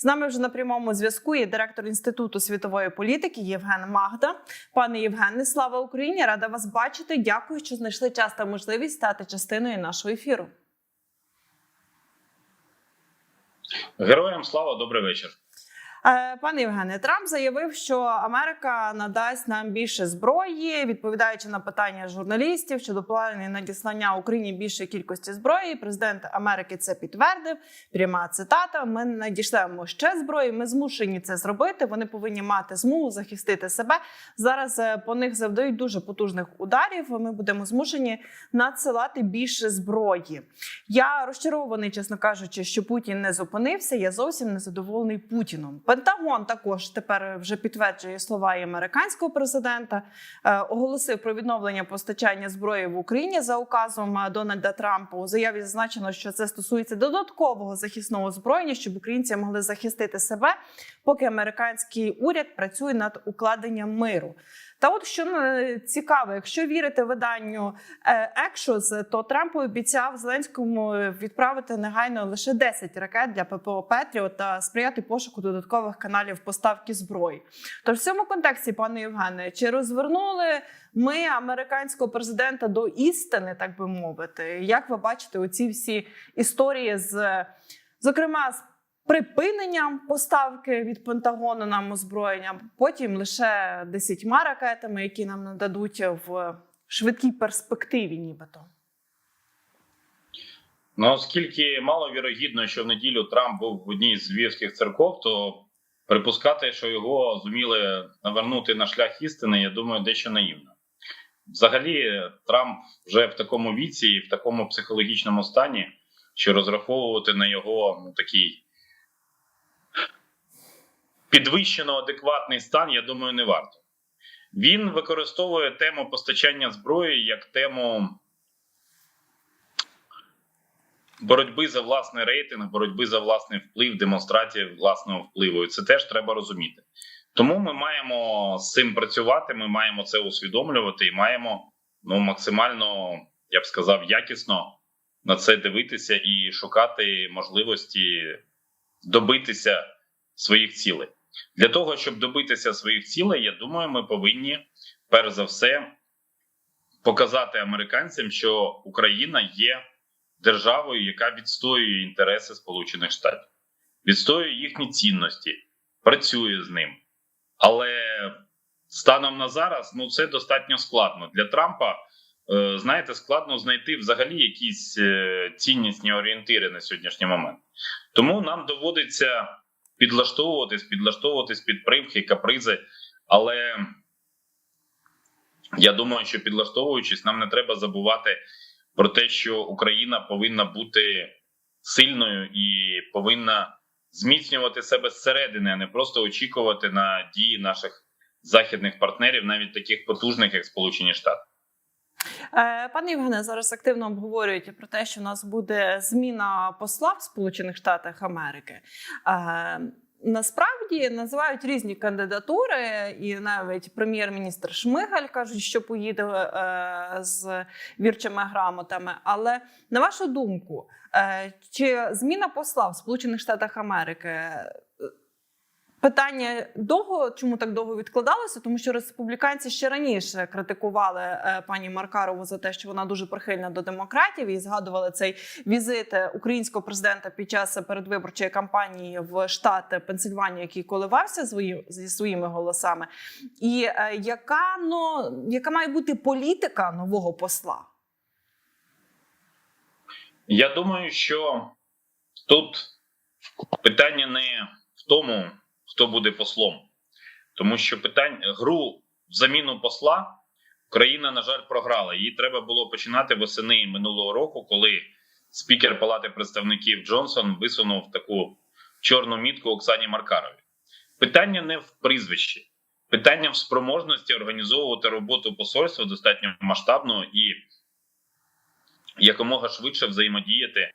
З нами вже на прямому зв'язку є директор інституту світової політики Євген Магда. Пане Євгене, слава Україні! Рада вас бачити. Дякую, що знайшли час та можливість стати частиною нашого ефіру. Героям слава, добрий вечір. Е, Пане Євгене, Трамп заявив, що Америка надасть нам більше зброї, відповідаючи на питання журналістів щодо планів надіслання Україні більшої кількості зброї. Президент Америки це підтвердив. Пряма цитата: Ми надішлемо ще зброї. Ми змушені це зробити. Вони повинні мати змогу захистити себе. Зараз е, по них завдають дуже потужних ударів. Ми будемо змушені надсилати більше зброї. Я розчарований, чесно кажучи, що Путін не зупинився. Я зовсім не задоволений Путіном. Пентагон також тепер вже підтверджує слова і американського президента. Е, оголосив про відновлення постачання зброї в Україні за указом е, Дональда Трампа. У заяві зазначено, що це стосується додаткового захисного озброєння, щоб українці могли захистити себе, поки американський уряд працює над укладенням миру. Та от що е, цікаво, якщо вірити виданню е, Axios, то Трамп обіцяв Зеленському відправити негайно лише 10 ракет для ППО Петріот та сприяти пошуку додаткових каналів поставки зброї. Тож в цьому контексті, пане Євгене, чи розвернули ми американського президента до істини, так би мовити? Як ви бачите оці всі історії з зокрема з припиненням поставки від Пентагону нам озброєння, потім лише десятьма ракетами, які нам нададуть в швидкій перспективі, нібито. Ну, оскільки маловірогідно, що в неділю Трамп був в одній з львівських церков, то припускати, що його зуміли навернути на шлях істини, я думаю, дещо наївно. Взагалі, Трамп вже в такому віці і в такому психологічному стані, що розраховувати на його ну, такий підвищено адекватний стан, я думаю, не варто. Він використовує тему постачання зброї як тему боротьби за власний рейтинг, боротьби за власний вплив, демонстрації власного впливу. І це теж треба розуміти. Тому ми маємо з цим працювати. Ми маємо це усвідомлювати і маємо ну максимально, я б сказав, якісно на це дивитися і шукати можливості добитися своїх цілей. Для того щоб добитися своїх цілей, я думаю, ми повинні перш за все показати американцям, що Україна є державою, яка відстоює інтереси Сполучених Штатів, відстоює їхні цінності, працює з ним. Але станом на зараз ну це достатньо складно для Трампа. е, Знаєте, складно знайти взагалі якісь е, ціннісні орієнтири на сьогоднішній момент. Тому нам доводиться підлаштовуватись, підлаштовуватись під привхи, капризи. Але я думаю, що підлаштовуючись, нам не треба забувати про те, що Україна повинна бути сильною і повинна зміцнювати себе зсередини, а не просто очікувати на дії наших західних партнерів, навіть таких потужних, як Сполучені Штати. Е, Пане Євгене, зараз активно обговорюють про те, що у нас буде зміна посла в Сполучених Штатах Америки. Е, Насправді називають різні кандидатури, і навіть прем'єр-міністр Шмигаль кажуть, що поїде е, з вірчими грамотами. Але на вашу думку, чи зміна посла в Сполучених Штатах Америки? Питання довго, чому так довго відкладалося? Тому що республіканці ще раніше критикували е, пані Маркарову за те, що вона дуже прихильна до демократів, і згадували цей візит е, українського президента під час передвиборчої кампанії в штат Пенсильванія, який коливався свої, зі своїми голосами. І е, яка ну яка має бути політика нового посла? Я думаю, що тут питання не в тому, хто буде послом, тому що питання гру в заміну посла Україна, на жаль, програла. Її треба було починати восени минулого року, коли спікер Палати представників Джонсон висунув таку чорну мітку Оксані Маркарові. Питання не в прізвищі, питання в спроможності організовувати роботу посольства достатньо масштабно і якомога швидше взаємодіяти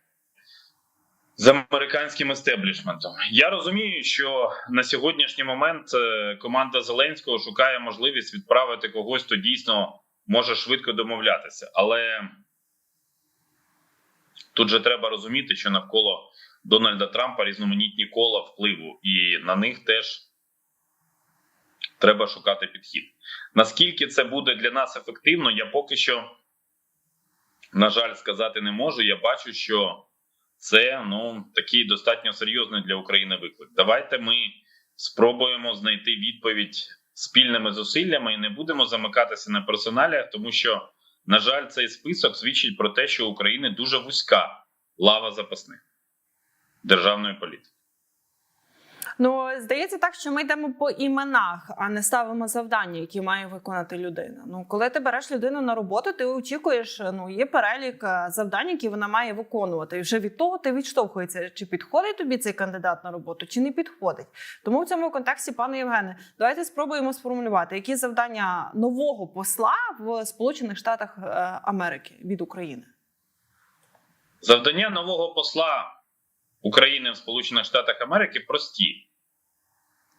з американським естеблішментом. Я розумію, що на сьогоднішній момент е, команда Зеленського шукає можливість відправити когось, хто дійсно може швидко домовлятися. Але тут же треба розуміти, що навколо Дональда Трампа різноманітні кола впливу, і на них теж треба шукати підхід. Наскільки це буде для нас ефективно, я поки що, на жаль, сказати не можу. Я бачу, що це ну такий достатньо серйозний для України виклик. Давайте ми спробуємо знайти відповідь спільними зусиллями і не будемо замикатися на персоналіях, тому що, на жаль, цей список свідчить про те, що України дуже вузька лава запасних державної політики. Ну здається, так що ми йдемо по іменах, а не ставимо завдання, які має виконати людина. Ну, коли ти береш людину на роботу, ти очікуєш, ну є перелік е, завдань, які вона має виконувати. І вже від того ти відштовхується, чи підходить тобі цей кандидат на роботу, чи не підходить. Тому в цьому контексті, пане Євгене, давайте спробуємо сформулювати, які завдання нового посла в Сполучених Штатах е, Америки від України. Завдання нового посла України в Сполучених Штатах Америки прості: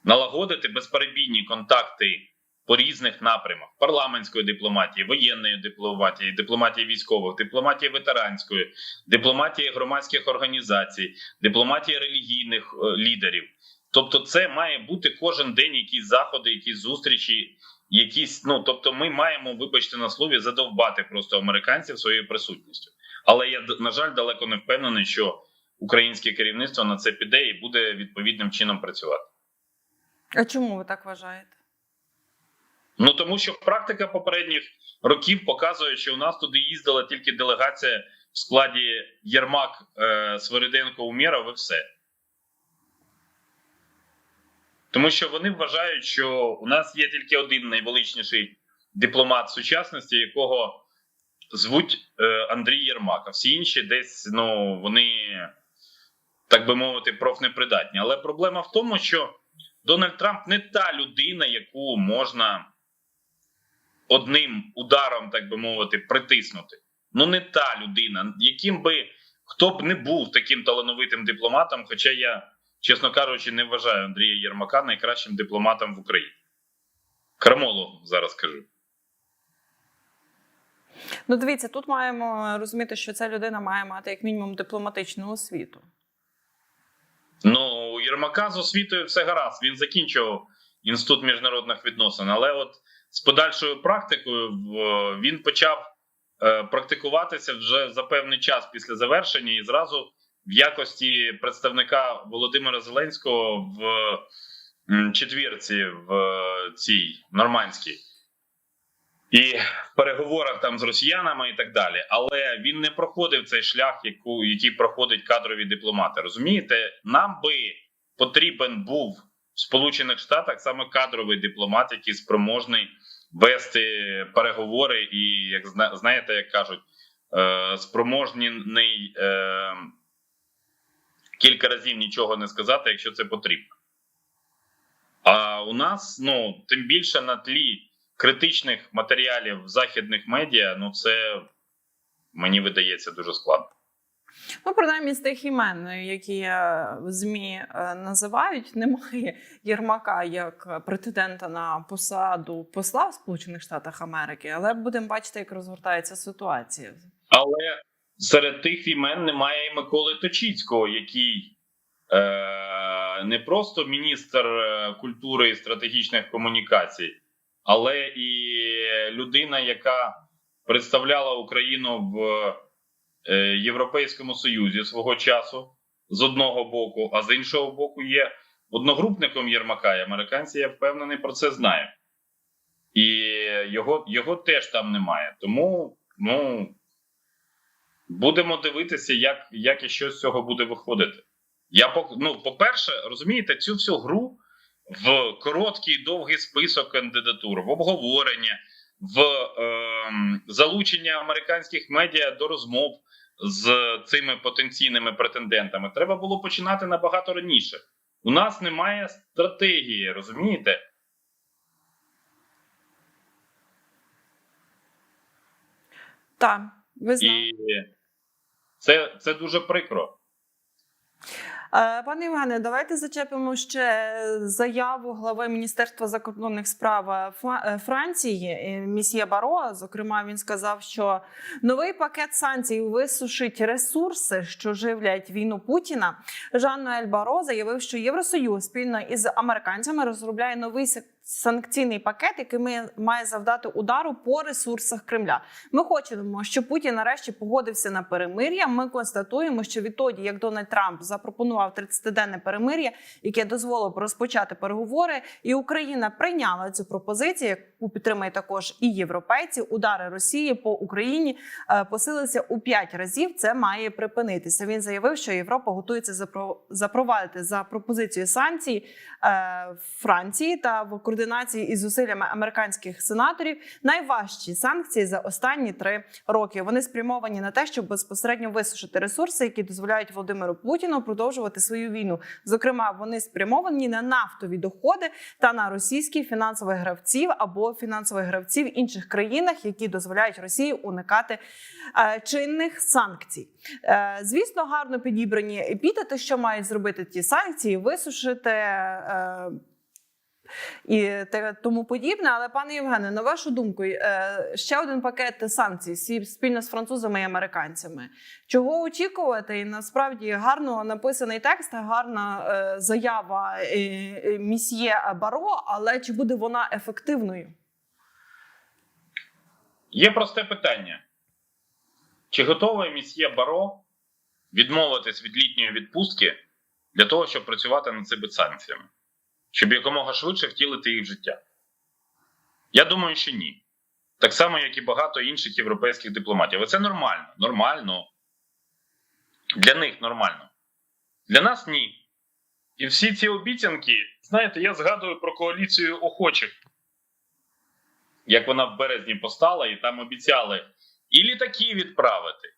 налагодити безперебійні контакти по різних напрямах парламентської дипломатії, воєнної дипломатії, дипломатії військових, дипломатії ветеранської, дипломатії громадських організацій, дипломатії релігійних е, лідерів. Тобто, це має бути кожен день якісь заходи, якісь зустрічі, якісь. Ну тобто, ми маємо, вибачте на слові, задовбати просто американців своєю присутністю. Але я на жаль далеко не впевнений, що українське керівництво на це піде і буде відповідним чином працювати. А чому ви так вважаєте? Ну тому що практика попередніх років показує, що у нас туди їздила тільки делегація в складі Єрмак, е, Свириденко, Умєров і все. Тому що вони вважають, що у нас є тільки один найвеличніший дипломат сучасності, якого звуть е, Андрій Єрмак, а всі інші десь ну вони, так би мовити, профнепридатні. Але проблема в тому, що Дональд Трамп не та людина, яку можна одним ударом, так би мовити, притиснути. Ну, не та людина, яким би хто б не був таким талановитим дипломатом, хоча я, чесно кажучи, не вважаю Андрія Єрмака найкращим дипломатом в Україні. Крамолу зараз кажу. Ну, дивіться, тут маємо розуміти, що ця людина має мати як мінімум дипломатичну освіту. Ну, у Єрмака з освітою все гаразд. Він закінчував інститут міжнародних відносин, але от з подальшою практикою він почав е, практикуватися вже за певний час після завершення, і зразу в якості представника Володимира Зеленського в четвірці в е, цій нормандській. І в переговорах там з росіянами і так далі. Але він не проходив цей шлях, яку, який проходять кадрові дипломати. Розумієте, нам би потрібен був в Сполучених Штатах саме кадровий дипломат, який спроможний вести переговори, і як знаєте, як кажуть, е, спроможний е, кілька разів нічого не сказати, якщо це потрібно. А у нас, ну тим більше на тлі критичних матеріалів західних медіа, ну це мені видається дуже складно. Ну, принаймні, з тих імен, які е, ЗМІ е, називають, немає Єрмака як претендента на посаду посла в Сполучених Штатах Америки, але будемо бачити, як розгортається ситуація. Але серед тих імен немає і Миколи Точіцького, який е, не просто міністр е, культури і стратегічних комунікацій, але і людина, яка представляла Україну в е, Європейському Союзі свого часу з одного боку, а з іншого боку, є одногрупником Єрмака. І американці, я впевнений, про це знають. І його, його теж там немає. Тому, ну. Будемо дивитися, як, як і що з цього буде виходити. Я ну, по-перше, розумієте, цю всю гру в короткий довгий список кандидатур, в обговорення, в ем, залучення американських медіа до розмов з цими потенційними претендентами треба було починати набагато раніше. У нас немає стратегії, розумієте? Так, ви знаєте. І це, це дуже прикро. Е, Пане Євгене, давайте зачепимо ще заяву глави Міністерства закордонних справ е, е, Франції Місія Баро. Зокрема, він сказав, що новий пакет санкцій висушить ресурси, що живлять війну Путіна. Жан-Ноель Баро заявив, що Євросоюз спільно із американцями розробляє новий санкційний пакет, який має завдати удару по ресурсах Кремля. Ми хочемо, щоб Путін нарешті погодився на перемир'я. Ми констатуємо, що відтоді, як Дональд Трамп запропонував 30-денне перемир'я, яке дозволило розпочати переговори, і Україна прийняла цю пропозицію, яку підтримує також і європейці. Удари Росії по Україні е, посилилися у п'ять разів. Це має припинитися. Він заявив, що Європа готується запровадити за пропозицією санкцій е, Франції та в координації із зусиллями американських сенаторів найважчі санкції за останні три роки. Вони спрямовані на те, щоб безпосередньо висушити ресурси, які дозволяють Володимиру Путіну продовжувати свою війну. Зокрема, вони спрямовані на нафтові доходи та на російських фінансових гравців або фінансових гравців в інших країнах, які дозволяють Росії уникати е, чинних санкцій. Е, звісно, гарно підібрані епітети, що мають зробити ті санкції, висушити. Е, і тому подібне, але пане Євгене, на вашу думку, е, ще один пакет санкцій спільно з французами і американцями. Чого очікувати? І насправді гарно написаний текст, гарна е, заява е, місьє Баро, але чи буде вона ефективною? Є просте питання: чи готовий місьє Баро відмовитись від літньої відпустки для того, щоб працювати над цими санкціями, щоб якомога швидше втілити їх в життя? Я думаю, що ні. Так само, як і багато інших європейських дипломатів. І це нормально. Нормально. Для них нормально. Для нас ні. І всі ці обіцянки, знаєте, я згадую про коаліцію охочих як вона в березні постала, і там обіцяли і літаки відправити,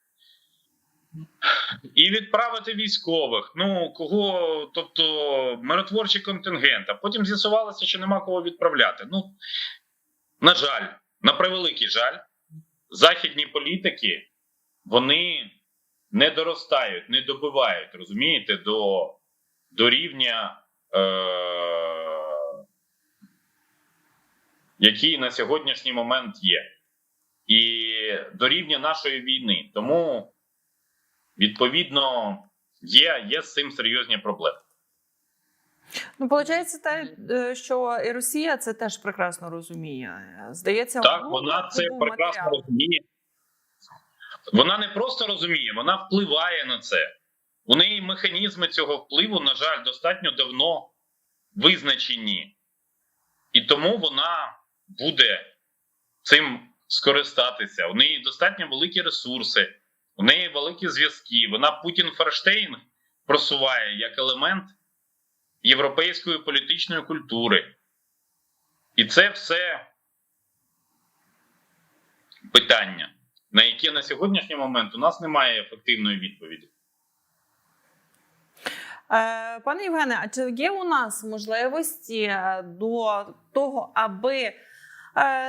і відправити військових. Ну кого, тобто миротворчий контингент. А потім з'ясувалося, що нема кого відправляти. Ну на жаль, на превеликий жаль, західні політики вони не доростають, не добивають, розумієте, до, до рівня. Е- який на сьогоднішній момент є, і до рівня нашої війни. Тому, відповідно, є, є з цим серйозні проблеми. Ну, виходить, те, е, що і Росія це теж прекрасно розуміє. Здається, Так, ну, вона це прекрасно матеріал. розуміє. Вона не просто розуміє, вона впливає на це. У неї механізми цього впливу, на жаль, достатньо давно визначені. І тому вона буде цим скористатися. У неї достатньо великі ресурси, у неї великі зв'язки. Вона Путін Ферштейн просуває як елемент європейської політичної культури. І це все питання, на яке на сьогоднішній момент у нас немає ефективної відповіді. Е, Пане Євгене, а чи є у нас можливості е, до того, аби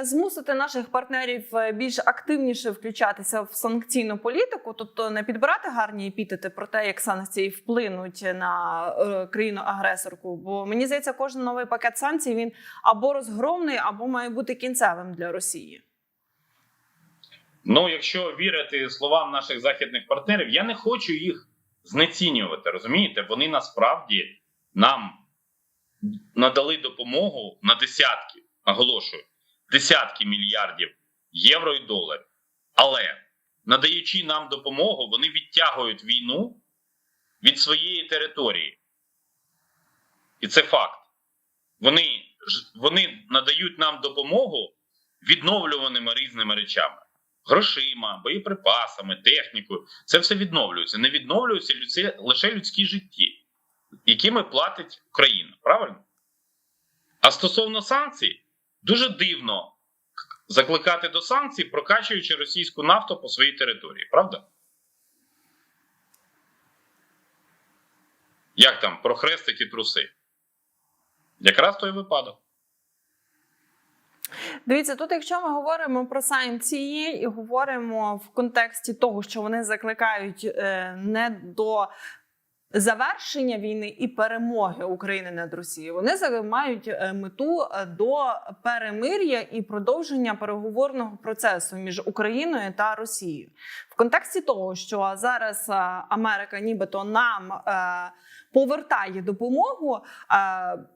змусити наших партнерів е, більш активніше включатися в санкційну політику, тобто не підбирати гарні епітети про те, як санкції вплинуть на е, країну-агресорку? Бо мені здається, кожен новий пакет санкцій він або розгромний, або має бути кінцевим для Росії. Ну, якщо вірити словам наших західних партнерів, я не хочу їх знецінювати. Розумієте, вони насправді нам надали допомогу на десятки, наголошую, десятки мільярдів євро і доларів. Але надаючи нам допомогу, вони відтягують війну від своєї території. І це факт. Вони, вони надають нам допомогу відновлюваними різними речами грошима, боєприпасами, технікою. Це все відновлюється. Не відновлюються людські, лише людські житті, якими платить Україна. Правильно? А стосовно санкцій, дуже дивно закликати до санкцій, прокачуючи російську нафту по своїй території. Правда? Як там про хрестики труси? Якраз той випадок. Дивіться, тут, якщо ми говоримо про санкції і говоримо в контексті того, що вони закликають е, не до завершення війни і перемоги України над Росією. Вони мають е, мету е, до перемир'я і продовження переговорного процесу між Україною та Росією. В контексті того, що зараз е, Америка нібито нам повертає допомогу,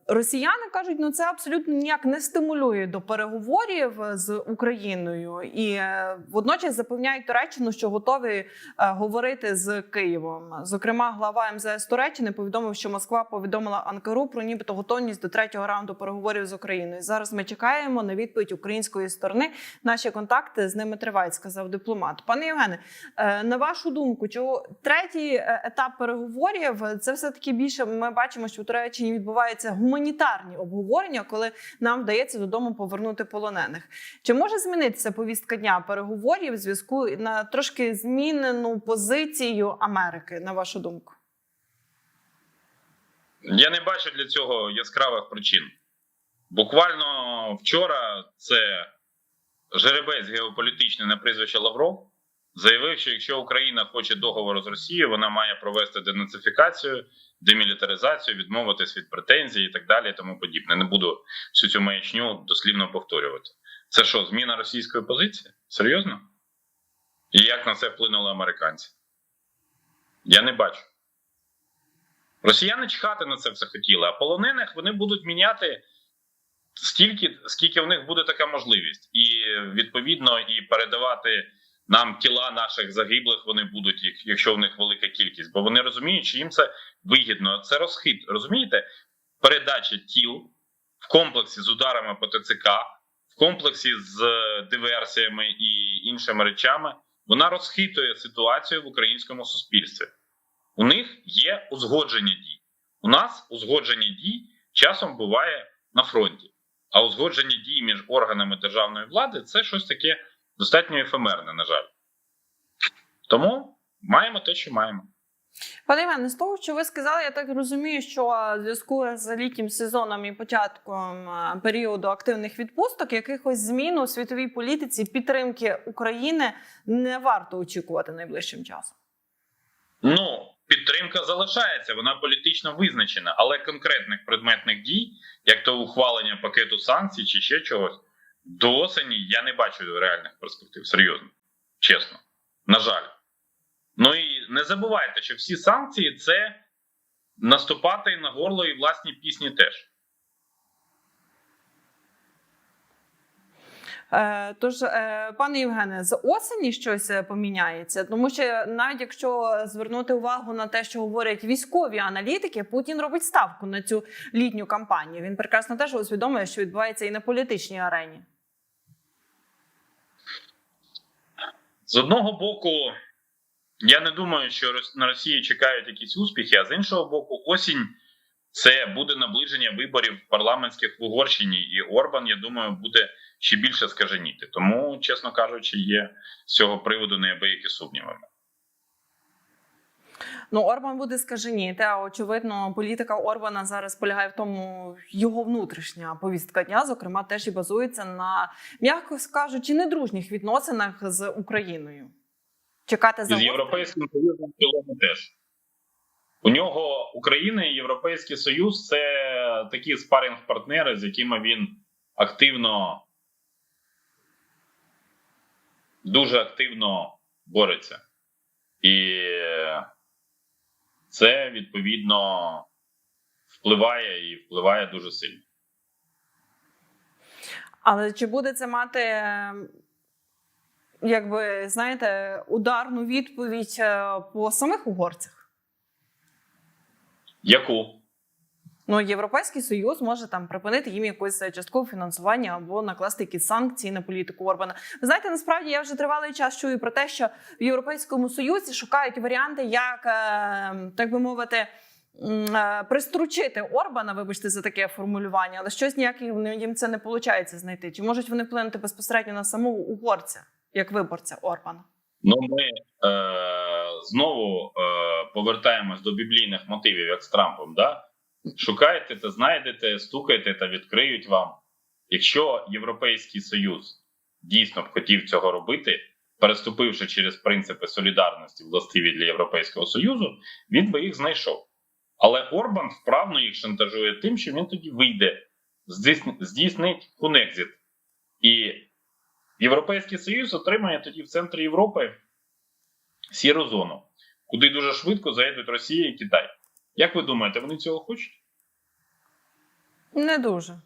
росіяни кажуть, ну це абсолютно ніяк не стимулює до переговорів з Україною, і е, водночас запевняють Туреччину, що готові е, говорити з Києвом. Зокрема, глава МЗС Туреччини повідомив, що Москва повідомила Анкару про нібито готовність до третього раунду переговорів з Україною. Зараз ми чекаємо на відповідь української сторони. Наші контакти з ними тривають, сказав дипломат. Пане Євгене, е, на вашу думку, чого третій етап переговорів це все таки більше. Ми бачимо, що в Туреччині відбуваються гуманітарні обговорення, коли нам вдається додому повернути полонених. Чи може змінитися повістка дня переговорів в зв'язку на трошки змінену позицію Америки, на вашу думку? Я не бачу для цього яскравих причин. Буквально вчора це жеребець геополітичний на прізвище Лавров заявив, що якщо Україна хоче договору з Росією, вона має провести денацифікацію, демілітаризацію, відмовитись від претензій і так далі, і тому подібне. Не буду всю цю маячню дослівно повторювати. Це що, зміна російської позиції? Серйозно? І як на це вплинули американці? Я не бачу. Росіяни чхати на це все хотіли, а полонених вони будуть міняти стільки, скільки в них буде така можливість, і відповідно і передавати нам тіла наших загиблих вони будуть, як- якщо в них велика кількість, бо вони розуміють, що їм це вигідно. Це розхит. Розумієте? Передача тіл в комплексі з ударами по ТЦК, в комплексі з е, диверсіями і іншими речами, вона розхитує ситуацію в українському суспільстві. У них є узгодження дій. У нас узгодження дій часом буває на фронті. А узгодження дій між органами державної влади це щось таке достатньо ефемерне, на жаль. Тому маємо те, що маємо. Пане Іване, з того, що ви сказали, я так розумію, що в зв'язку з літнім сезоном і початком періоду активних відпусток якихось змін у світовій політиці підтримки України не варто очікувати найближчим часом. Ну, підтримка залишається, вона політично визначена, але конкретних предметних дій, як то ухвалення пакету санкцій чи ще чогось, до осені я не бачу реальних перспектив. Серйозно, чесно. На жаль. Ну і не забувайте, що всі санкції це наступати на горло і власні пісні теж. Тож, е, пане Євгене, з осені щось е, поміняється, тому що навіть якщо звернути увагу на те, що говорять військові аналітики, Путін робить ставку на цю літню кампанію. Він прекрасно теж усвідомлює, що відбувається і на політичній арені. З одного боку, я не думаю, що на Росії чекають якісь успіхи, а з іншого боку, осінь це буде наближення виборів парламентських в Угорщині, і Орбан, я думаю, буде ще більше скаженіти. Тому, чесно кажучи, є з цього приводу неабиякі сумніви. Ну, Орбан буде скаженіти, а очевидно, політика Орбана зараз полягає в тому, його внутрішня повістка дня, зокрема, теж і базується на, м'яко кажучи, недружніх відносинах з Україною. Чекати за з Європейським Союзом теж. У нього Україна і Європейський Союз це такі спаринг-партнери, з якими він активно, дуже активно бореться. І це відповідно впливає і впливає дуже сильно. Але чи буде це мати, е, якби знаєте, ударну відповідь е, по самих угорцях? Яку? Ну, Європейський Союз може там припинити їм якесь часткове фінансування або накласти якісь санкції на політику Орбана. Ви знаєте, насправді я вже тривалий час чую про те, що в Європейському Союзі шукають варіанти, як е, так би мовити. е, Пристручити Орбана, вибачте за таке формулювання, але щось ніяк їм їм це не виходить знайти. Чи можуть вони вплинути безпосередньо на самого угорця, як виборця Орбана? Ну, ми е, знову е, повертаємось до біблійних мотивів, як з Трампом. Да? Шукайте та знайдете, стукайте та відкриють вам. Якщо Європейський Союз дійсно б хотів цього робити, переступивши через принципи солідарності, властиві для Європейського Союзу, він би їх знайшов. Але Орбан вправно їх шантажує тим, що він тоді вийде, здійснить кунекзит. І Європейський Союз отримає тоді в центрі Європи сіру зону, куди дуже швидко заїдуть Росія і Китай. Як ви думаєте, вони цього хочуть? Не дуже.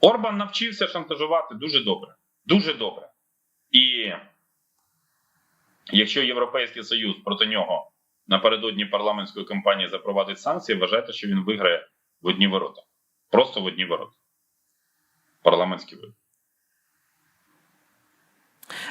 Орбан навчився шантажувати дуже добре. Дуже добре. І якщо Європейський Союз проти нього напередодні парламентської кампанії запровадить санкції, вважайте, що він виграє в одні ворота. Просто в одні ворота. Парламентські вибори.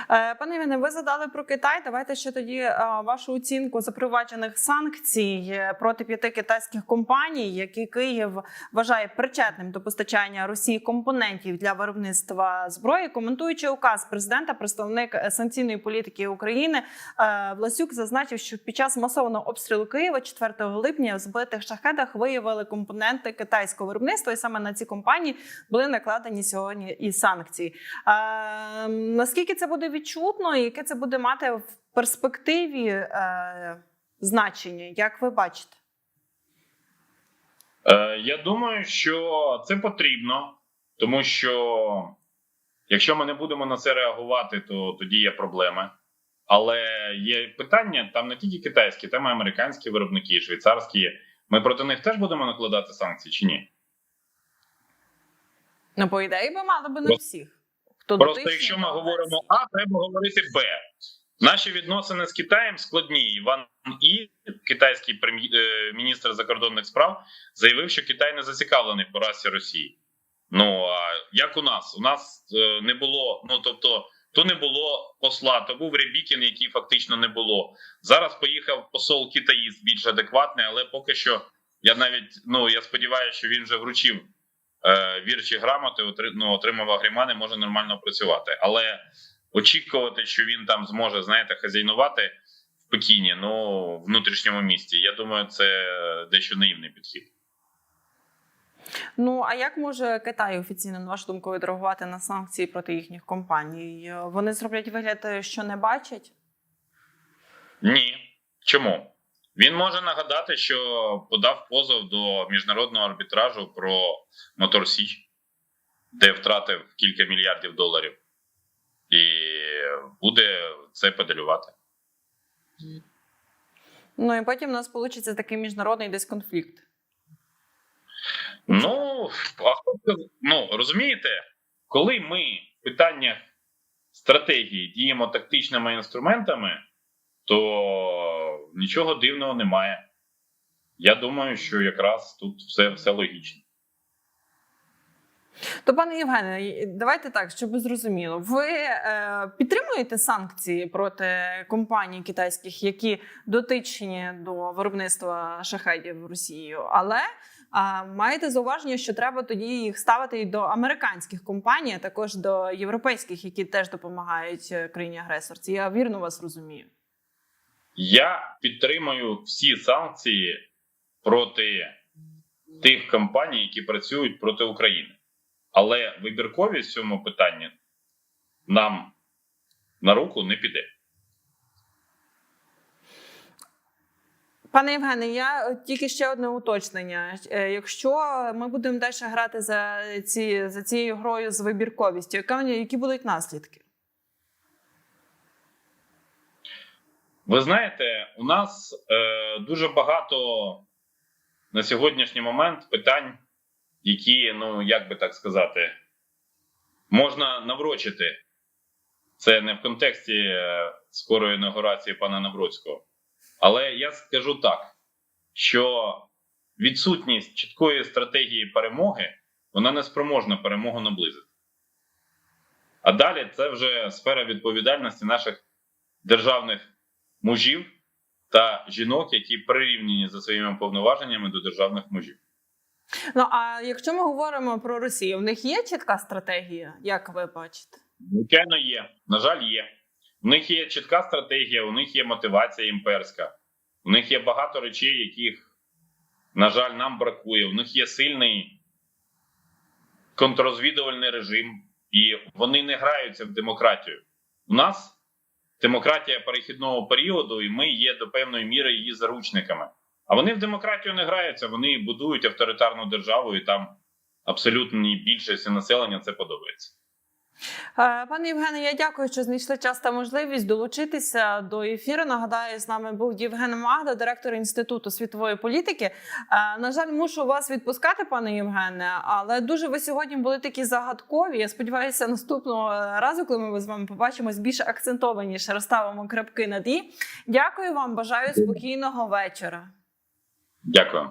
Е, Пане Євгене, ви задали про Китай. Давайте ще тоді е, вашу оцінку запроваджених санкцій е, проти п'яти китайських компаній, які Київ вважає причетним до постачання Росії компонентів для виробництва зброї. Коментуючи указ президента, представник санкційної політики України Власюк зазначив, що під час масованого обстрілу Києва 4 липня в збитих шахедах виявили компоненти китайського виробництва, і саме на ці компанії були накладені сьогодні і санкції. Е, наскільки це буде відчутно, і яке це буде мати в перспективі е, значення, як ви бачите? Е, я думаю, що це потрібно, тому що якщо ми не будемо на це реагувати, то тоді є проблеми. Але є питання там не тільки китайські, там і американські виробники, і швейцарські. Ми проти них теж будемо накладати санкції чи ні? Ну, по ідеї, би мали би на всіх. Хто Просто дотичний якщо ми говоримо. А, треба говорити Б. Наші відносини з Китаєм складні. Іван І, китайський прем'є- е, міністр закордонних справ, заявив, що Китай не зацікавлений в поразці Росії. Ну а як у нас? У нас е, не було. Ну тобто, то не було посла, то був Рябікін, який фактично не було. Зараз поїхав посол китаїст більш адекватний, але поки що я навіть ну я сподіваюся, що він вже вручив вірчі грамоти, ну, отримав агрімани, може нормально працювати. Але очікувати, що він там зможе, знаєте, хазяйнувати в Пекіні, ну в внутрішньому місті. Я думаю, це дещо наївний підхід. Ну а як може Китай офіційно, на вашу думку, відреагувати на санкції проти їхніх компаній? Е, Вони зроблять вигляд, що не бачать? Ні. Чому? Він може нагадати, що подав позов до міжнародного арбітражу про Мотор Січ, де втратив кілька мільярдів доларів, і буде це педалювати. Ну і потім у нас вийде такий міжнародний десь конфлікт. Ну, а ну розумієте, коли ми в питаннях стратегії діємо тактичними інструментами, то нічого дивного немає. Я думаю, що якраз тут все, все логічно. То, пане Євгене, давайте так, щоб зрозуміло. Ви е, підтримуєте санкції проти компаній китайських, які дотичні до виробництва шахедів Росією, але е, маєте зауваження, що треба тоді їх ставити і до американських компаній, а також до європейських, які теж допомагають е, країні агресорці. Я вірно вас розумію. Я підтримую всі санкції проти тих компаній, які працюють проти України. Але вибірковість в цьому питанні нам на руку не піде. Пане Євгене, я тільки ще одне уточнення. Е, Якщо ми будемо далі грати за ці за цією грою з вибірковістю, які будуть наслідки? Ви знаєте, у нас е, дуже багато на сьогоднішній момент питань, які, ну як би так сказати, можна наврочити. Це не в контексті е, скорої інаугурації пана Навроцького. Але я скажу так, що відсутність чіткої стратегії перемоги вона не спроможна перемогу наблизити. А далі це вже сфера відповідальності наших державних мужів та жінок, які прирівняні за своїми повноваженнями до державних мужів. Ну а якщо ми говоримо про Росію, в них є чітка стратегія, як ви бачите? Звичайно, є. На жаль, є. У них є чітка стратегія, у них є мотивація імперська, у них є багато речей, яких, на жаль, нам бракує. У них є сильний контррозвідувальний режим, і вони не граються в демократію. У нас демократія перехідного періоду, і ми є до певної міри її заручниками. А вони в демократію не граються, вони будують авторитарну державу, і там абсолютній більшості населення це подобається. Е, Пане Євгене, я дякую, що знайшли час та можливість долучитися до ефіру. Нагадаю, з нами був Євген Магда, директор інституту світової політики. Е, На жаль, мушу вас відпускати, пане Євгене, але дуже ви сьогодні були такі загадкові. Я сподіваюся, наступного разу, коли ми з вами побачимось, більш акцентованіше розставимо крапки над і. Дякую вам, бажаю спокійного вечора. Дякую.